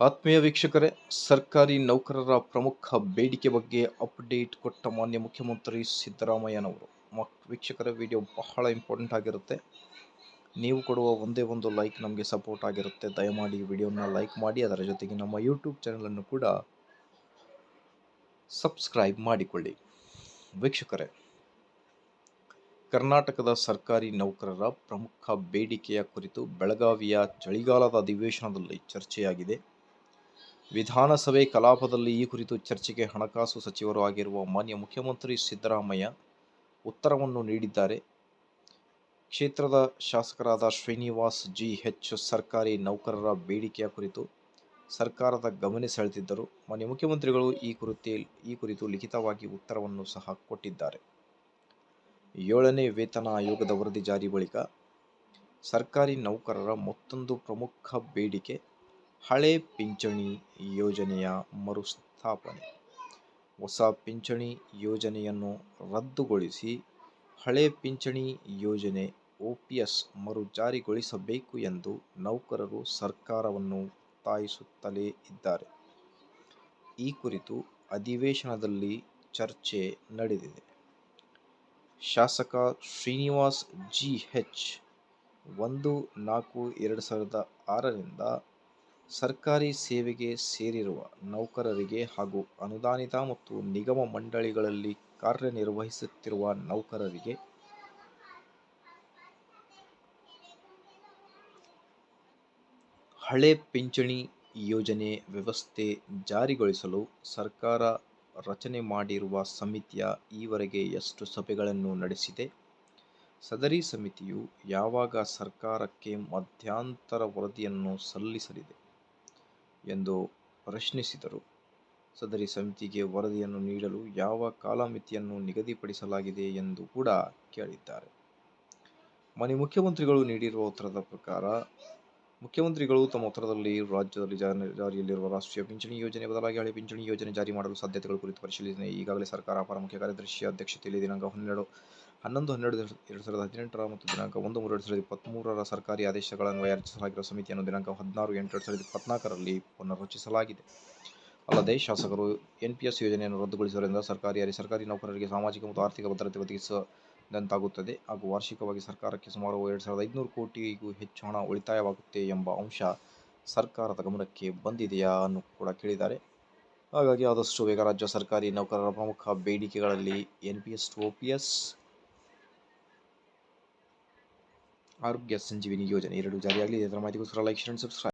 ಆತ್ಮೀಯ ವೀಕ್ಷಕರೇ, ಸರ್ಕಾರಿ ನೌಕರರ ಪ್ರಮುಖ ಬೇಡಿಕೆ ಬಗ್ಗೆ ಅಪ್ಡೇಟ್ ಕೊಟ್ಟ ಮಾನ್ಯ ಮುಖ್ಯಮಂತ್ರಿ ಸಿದ್ದರಾಮಯ್ಯನವರು. ಮಕ್ ವೀಕ್ಷಕರ, ವಿಡಿಯೋ ಬಹಳ ಇಂಪಾರ್ಟೆಂಟ್ ಆಗಿರುತ್ತೆ. ನೀವು ಕೊಡುವ ಒಂದೇ ಒಂದು ಲೈಕ್ ನಮಗೆ ಸಪೋರ್ಟ್ ಆಗಿರುತ್ತೆ. ದಯಮಾಡಿ ವಿಡಿಯೋನ ಲೈಕ್ ಮಾಡಿ, ಅದರ ಜೊತೆಗೆ ನಮ್ಮ ಯೂಟ್ಯೂಬ್ ಚಾನಲನ್ನು ಕೂಡ ಸಬ್ಸ್ಕ್ರೈಬ್ ಮಾಡಿಕೊಳ್ಳಿ. ವೀಕ್ಷಕರೇ, ಕರ್ನಾಟಕದ ಸರ್ಕಾರಿ ನೌಕರರ ಪ್ರಮುಖ ಬೇಡಿಕೆಯ ಕುರಿತು ಬೆಳಗಾವಿಯ ಚಳಿಗಾಲದ ಅಧಿವೇಶನದಲ್ಲಿ ಚರ್ಚೆಯಾಗಿದೆ. ವಿಧಾನಸಭೆ ಕಲಾಪದಲ್ಲಿ ಈ ಕುರಿತು ಚರ್ಚೆಗೆ ಹಣಕಾಸು ಸಚಿವರು ಆಗಿರುವ ಮಾನ್ಯ ಮುಖ್ಯಮಂತ್ರಿ ಸಿದ್ದರಾಮಯ್ಯ ಉತ್ತರವನ್ನು ನೀಡಿದ್ದಾರೆ. ಕ್ಷೇತ್ರದ ಶಾಸಕರಾದ ಶ್ರೀನಿವಾಸ್ ಜಿ ಎಚ್ ಸರ್ಕಾರಿ ನೌಕರರ ಬೇಡಿಕೆಯ ಕುರಿತು ಸರ್ಕಾರದ ಗಮನ ಸೆಳೆದಿದ್ದರು. ಮಾನ್ಯ ಮುಖ್ಯಮಂತ್ರಿಗಳು ಈ ಕುರಿತು ಈ ಕುರಿತು ಲಿಖಿತವಾಗಿ ಉತ್ತರವನ್ನು ಸಹ ಕೊಟ್ಟಿದ್ದಾರೆ. ಏಳನೇ ವೇತನ ಆಯೋಗದ ವರದಿ ಜಾರಿ ಬಳಿಕ ಸರ್ಕಾರಿ ನೌಕರರ ಮತ್ತೊಂದು ಪ್ರಮುಖ ಬೇಡಿಕೆ ಹಳೆ ಪಿಂಚಣಿ ಯೋಜನೆಯ ಮರುಸ್ಥಾಪನೆ. ಹೊಸ ಪಿಂಚಣಿ ಯೋಜನೆಯನ್ನು ರದ್ದುಗೊಳಿಸಿ ಹಳೆ ಪಿಂಚಣಿ ಯೋಜನೆ ಒಪಿಎಸ್ ಮರು ಜಾರಿಗೊಳಿಸಬೇಕು ಎಂದು ನೌಕರರು ಸರ್ಕಾರವನ್ನು ಒತ್ತಾಯಿಸುತ್ತಲೇ ಇದ್ದಾರೆ. ಈ ಕುರಿತು ಅಧಿವೇಶನದಲ್ಲಿ ಚರ್ಚೆ ನಡೆದಿದೆ. ಶಾಸಕ ಶ್ರೀನಿವಾಸ್ ಜಿ ಎಚ್ ಒಂದು ನಾಲ್ಕು ಎರಡು ಸಾವಿರದ ಆರರಿಂದ ಸರ್ಕಾರಿ ಸೇವೆಗೆ ಸೇರಿರುವ ನೌಕರರಿಗೆ ಹಾಗೂ ಅನುದಾನಿತ ಮತ್ತು ನಿಗಮ ಮಂಡಳಿಗಳಲ್ಲಿ ಕಾರ್ಯನಿರ್ವಹಿಸುತ್ತಿರುವ ನೌಕರರಿಗೆ ಹಳೆ ಪಿಂಚಣಿ ಯೋಜನೆ ವ್ಯವಸ್ಥೆ ಜಾರಿಗೊಳಿಸಲು ಸರ್ಕಾರ ರಚನೆ ಮಾಡಿರುವ ಸಮಿತಿಯ ಈವರೆಗೆ ಎಷ್ಟು ಸಭೆಗಳನ್ನು ನಡೆಸಿದೆ? ಸದರಿ ಸಮಿತಿಯು ಯಾವಾಗ ಸರ್ಕಾರಕ್ಕೆ ಮಧ್ಯಂತರ ವರದಿಯನ್ನು ಸಲ್ಲಿಸಲಿದೆ? ಎಂದು ಪ್ರಶ್ನಿಸಿದರು. ಸದರಿ ಸಮಿತಿಗೆ ವರದಿಯನ್ನು ನೀಡಲು ಯಾವ ಕಾಲಮಿತಿಯನ್ನು ನಿಗದಿಪಡಿಸಲಾಗಿದೆ ಎಂದು ಕೂಡ ಕೇಳಿದ್ದಾರೆ. ಮನೆ ಮುಖ್ಯಮಂತ್ರಿಗಳು ನೀಡಿರುವ ಉತ್ತರದ ಪ್ರಕಾರ, ಮುಖ್ಯಮಂತ್ರಿಗಳು ತಮ್ಮ ಉತ್ತರದಲ್ಲಿ ರಾಜ್ಯದಲ್ಲಿ ಜಾರಿಯಲ್ಲಿರುವ ರಾಷ್ಟ್ರೀಯ ಪಿಂಚಣಿ ಯೋಜನೆ ಬದಲಾಗಿ ಹಳೆ ಪಿಂಚಣಿ ಯೋಜನೆ ಜಾರಿ ಮಾಡಲು ಸಾಧ್ಯತೆಗಳು ಕುರಿತು ಪರಿಶೀಲನೆ, ಈಗಾಗಲೇ ಸರ್ಕಾರ ಅಪರ ಮುಖ್ಯ ಕಾರ್ಯದರ್ಶಿ ಅಧ್ಯಕ್ಷತೆಯಲ್ಲಿ ದಿನಾಂಕ ಹನ್ನೆರಡು ಹನ್ನೊಂದು, ಹನ್ನೆರಡು ಎರಡು ಸಾವಿರದ ಹದಿನೆಂಟರ ಮತ್ತು ದಿನಾಂಕ ಒಂದು, ಮೂರು, ಎರಡು ಸಾವಿರದ ಇಪ್ಪತ್ತ್ಮೂರರ ಸರ್ಕಾರಿ ಆದೇಶಗಳನ್ನು ರಚಿಸಲಾಗಿರುವ ಸಮಿತಿಯನ್ನು ದಿನಾಂಕ ಹದಿನಾರು, ಎಂಟು, ಎರಡು ಸಾವಿರದ ಇಪ್ಪತ್ನಾಲ್ಕರಲ್ಲಿ ಪುನರ್ರಚಿಸಲಾಗಿದೆ. ಅಲ್ಲದೆ ಶಾಸಕರು ಎನ್ ಪಿ ಎಸ್ ಯೋಜನೆಯನ್ನು ರದ್ದುಗೊಳಿಸುವುದರಿಂದ ಸರ್ಕಾರಿ ಸರ್ಕಾರಿ ನೌಕರರಿಗೆ ಸಾಮಾಜಿಕ ಮತ್ತು ಆರ್ಥಿಕ ಭದ್ರತೆ ಒದಗಿಸಿದಂತಾಗುತ್ತದೆ ಹಾಗೂ ವಾರ್ಷಿಕವಾಗಿ ಸರ್ಕಾರಕ್ಕೆ ಸುಮಾರು ಎರಡು ಸಾವಿರದ ಐದುನೂರು ಕೋಟಿಗೂ ಹೆಚ್ಚು ಹಣ ಉಳಿತಾಯವಾಗುತ್ತೆ ಎಂಬ ಅಂಶ ಸರ್ಕಾರದ ಗಮನಕ್ಕೆ ಬಂದಿದೆಯಾ ಅನ್ನು ಕೂಡ ಕೇಳಿದ್ದಾರೆ. ಹಾಗಾಗಿ ಆದಷ್ಟು ಬೇಗ ರಾಜ್ಯ ಸರ್ಕಾರಿ ನೌಕರರ ಪ್ರಮುಖ ಬೇಡಿಕೆಗಳಲ್ಲಿ N P S to O P S ಆರೋಗ್ಯ ಸಂಜೀವಿನಿ ಯೋಜನೆ. ಎರಡು ಜಾರಿಯಾಗಲಿ ಇದರ ಮಾಹಿತಿಗೋಸ್ಕರ ಲೈಕ್ ಶೇರ್ ಸಬ್ಸ್ಕ್ರೈಬ್